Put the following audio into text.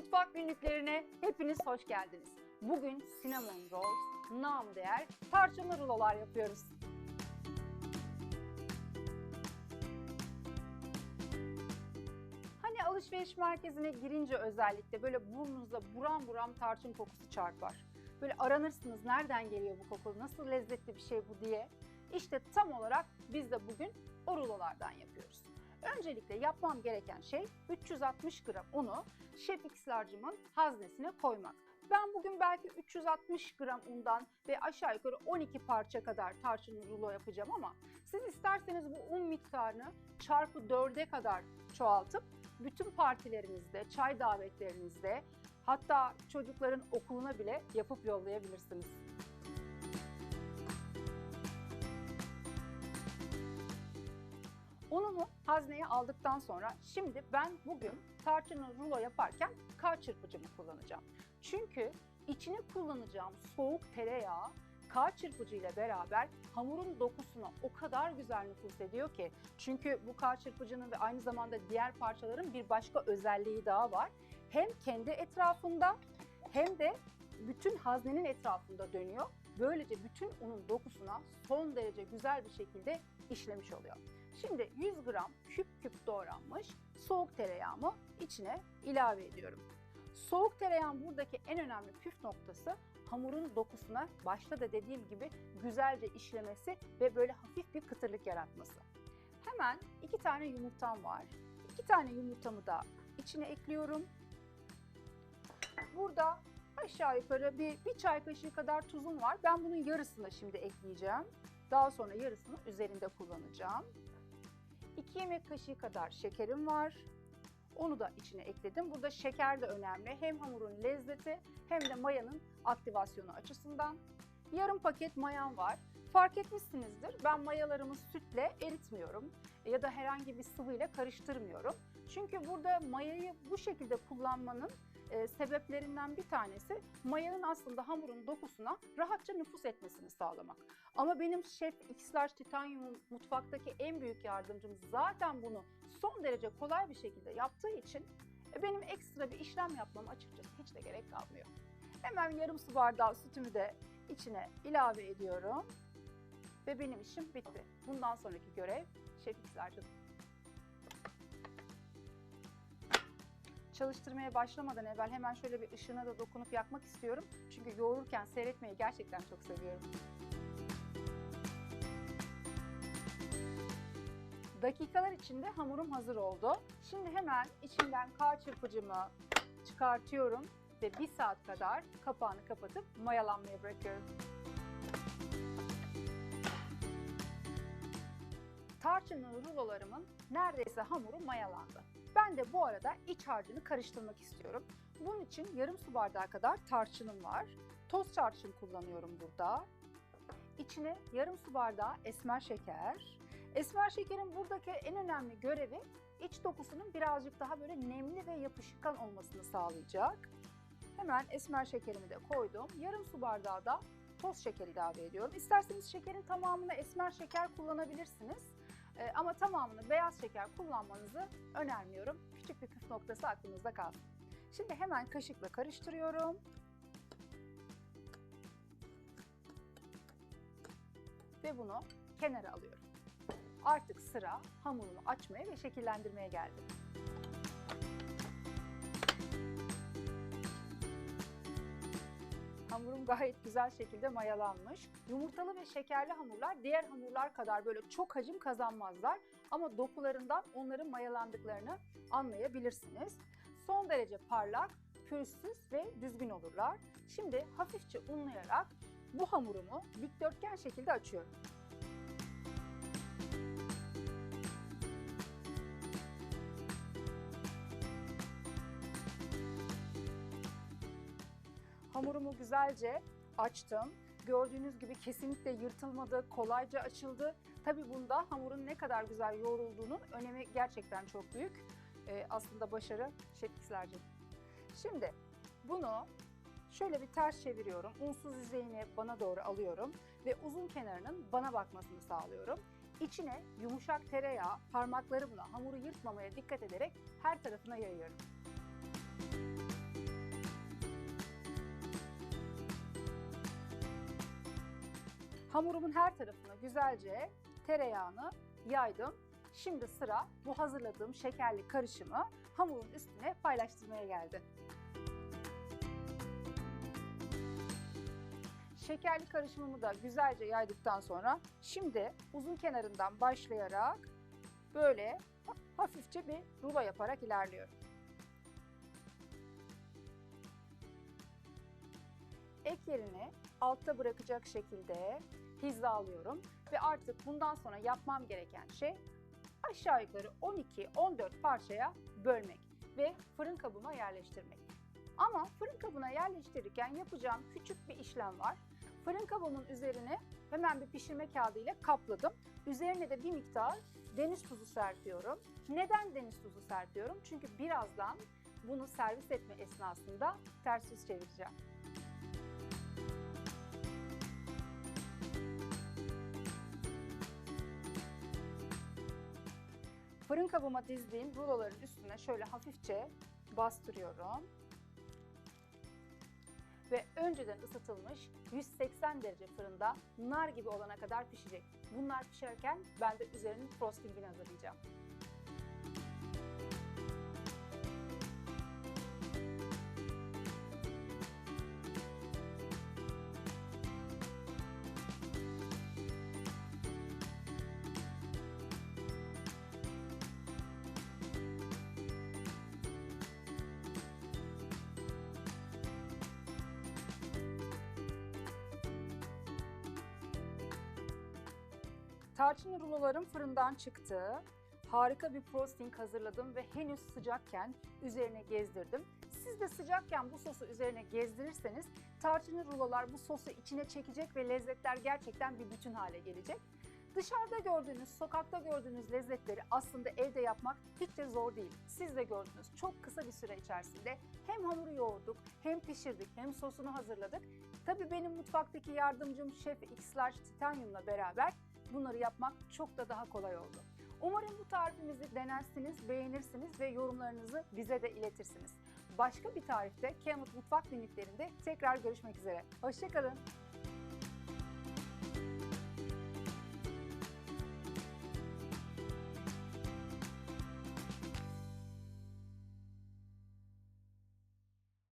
Mutfak günlüklerine hepiniz hoş geldiniz. Bugün cinnamon rolls, nam değer tarçınlı rulolar yapıyoruz. Hani alışveriş merkezine girince özellikle böyle burnunuzda buram buram tarçın kokusu çarpar. Böyle aranırsınız nereden geliyor bu koku, nasıl lezzetli bir şey bu diye. İşte tam olarak biz de bugün o rulolardan yapıyoruz. Öncelikle yapmam gereken şey 360 gram unu Şef X Large'ımın haznesine koymak. Ben bugün belki 360 gram undan ve aşağı yukarı 12 parça kadar tarçınlı rulo yapacağım ama siz isterseniz bu un miktarını çarpı 4'e kadar çoğaltıp bütün partilerinizde, çay davetlerinizde hatta çocukların okuluna bile yapıp yollayabilirsiniz. Unumu hazneye aldıktan sonra şimdi ben bugün tarçınlı rulo yaparken kağıt çırpıcımı kullanacağım. Çünkü içine kullanacağım soğuk tereyağı kağıt çırpıcı ile beraber hamurun dokusuna o kadar güzel nüfuz ediyor ki. Çünkü bu kağıt çırpıcının ve aynı zamanda diğer parçaların bir başka özelliği daha var. Hem kendi etrafında hem de bütün haznenin etrafında dönüyor. Böylece bütün unun dokusuna son derece güzel bir şekilde işlemiş oluyor. Şimdi 100 gram küp küp doğranmış soğuk tereyağımı içine ilave ediyorum. Soğuk tereyağın buradaki en önemli püf noktası hamurun dokusuna başta da dediğim gibi güzelce işlemesi ve böyle hafif bir kıtırlık yaratması. Hemen iki tane yumurtam var. İki tane yumurtamı da içine ekliyorum. Burada aşağı yukarı bir, bir çay kaşığı kadar tuzum var. Ben bunun yarısını şimdi ekleyeceğim. Daha sonra yarısını üzerinde kullanacağım. 2 yemek kaşığı kadar şekerim var. Onu da içine ekledim. Burada şeker de önemli. Hem hamurun lezzeti hem de mayanın aktivasyonu açısından. Yarım paket mayam var. Fark etmişsinizdir. Ben mayalarımı sütle eritmiyorum ya da herhangi bir sıvıyla karıştırmıyorum. Çünkü burada mayayı bu şekilde kullanmanın e, sebeplerinden bir tanesi mayanın aslında hamurun dokusuna rahatça nüfus etmesini sağlamak. Ama benim şef X-Large Titanium mutfaktaki en büyük yardımcım zaten bunu son derece kolay bir şekilde yaptığı için e, benim ekstra bir işlem yapmam açıkçası hiç de gerek kalmıyor. Hemen yarım su bardağı sütümü de içine ilave ediyorum. Ve benim işim bitti. Bundan sonraki görev Şef X-Large'ın. Çalıştırmaya başlamadan evvel hemen şöyle bir ışığına da dokunup yakmak istiyorum. Çünkü yoğururken seyretmeyi gerçekten çok seviyorum. Dakikalar içinde hamurum hazır oldu. Şimdi hemen içinden kağıt çırpıcımı çıkartıyorum ve bir saat kadar kapağını kapatıp mayalanmaya bırakıyorum. Tarçınlı rulolarımın neredeyse hamuru mayalandı. Ben de bu arada iç harcını karıştırmak istiyorum. Bunun için yarım su bardağı kadar tarçınım var. Toz tarçın kullanıyorum burada. İçine yarım su bardağı esmer şeker. Esmer şekerin buradaki en önemli görevi iç dokusunun birazcık daha böyle nemli ve yapışkan olmasını sağlayacak. Hemen esmer şekerimi de koydum. Yarım su bardağı da toz şeker ilave ediyorum. İsterseniz şekerin tamamını esmer şeker kullanabilirsiniz. Ee, ama tamamını beyaz şeker kullanmanızı önermiyorum. Küçük bir püf noktası aklınızda kalsın. Şimdi hemen kaşıkla karıştırıyorum. Ve bunu kenara alıyorum. Artık sıra hamurumu açmaya ve şekillendirmeye geldi. Hamurum gayet güzel şekilde mayalanmış. Yumurtalı ve şekerli hamurlar diğer hamurlar kadar böyle çok hacim kazanmazlar. Ama dokularından onların mayalandıklarını anlayabilirsiniz. Son derece parlak, pürüzsüz ve düzgün olurlar. Şimdi hafifçe unlayarak bu hamurumu dikdörtgen şekilde açıyorum. Hamurumu güzelce açtım. Gördüğünüz gibi kesinlikle yırtılmadı, kolayca açıldı. Tabii bunda hamurun ne kadar güzel yoğrulduğunun önemi gerçekten çok büyük. Ee, aslında başarı şefkislerce. Şimdi bunu şöyle bir ters çeviriyorum. Unsuz yüzeyini bana doğru alıyorum ve uzun kenarının bana bakmasını sağlıyorum. İçine yumuşak tereyağı parmaklarımla hamuru yırtmamaya dikkat ederek her tarafına yayıyorum. Hamurumun her tarafına güzelce tereyağını yaydım. Şimdi sıra bu hazırladığım şekerli karışımı hamurun üstüne paylaştırmaya geldi. Şekerli karışımımı da güzelce yaydıktan sonra şimdi uzun kenarından başlayarak böyle hafifçe bir rulo yaparak ilerliyorum. Ek yerini altta bırakacak şekilde hizalıyorum ve artık bundan sonra yapmam gereken şey aşağı yukarı 12-14 parçaya bölmek ve fırın kabıma yerleştirmek. Ama fırın kabına yerleştirirken yapacağım küçük bir işlem var. Fırın kabımın üzerine hemen bir pişirme kağıdı ile kapladım. Üzerine de bir miktar deniz tuzu serpiyorum. Neden deniz tuzu serpiyorum? Çünkü birazdan bunu servis etme esnasında ters yüz çevireceğim. Fırın kabıma dizdiğim ruloların üstüne şöyle hafifçe bastırıyorum. Ve önceden ısıtılmış 180 derece fırında nar gibi olana kadar pişecek. Bunlar pişerken ben de üzerinin frostingini hazırlayacağım. Tarçın rulolarım fırından çıktı. Harika bir frosting hazırladım ve henüz sıcakken üzerine gezdirdim. Siz de sıcakken bu sosu üzerine gezdirirseniz tarçınlı rulolar bu sosu içine çekecek ve lezzetler gerçekten bir bütün hale gelecek. Dışarıda gördüğünüz, sokakta gördüğünüz lezzetleri aslında evde yapmak hiç de zor değil. Siz de gördünüz. Çok kısa bir süre içerisinde hem hamuru yoğurduk, hem pişirdik, hem sosunu hazırladık. Tabii benim mutfaktaki yardımcım Şef X Large Titanium'la beraber bunları yapmak çok da daha kolay oldu. Umarım bu tarifimizi denersiniz, beğenirsiniz ve yorumlarınızı bize de iletirsiniz. Başka bir tarifte Kemut Mutfak Günlüklerinde tekrar görüşmek üzere. Hoşçakalın.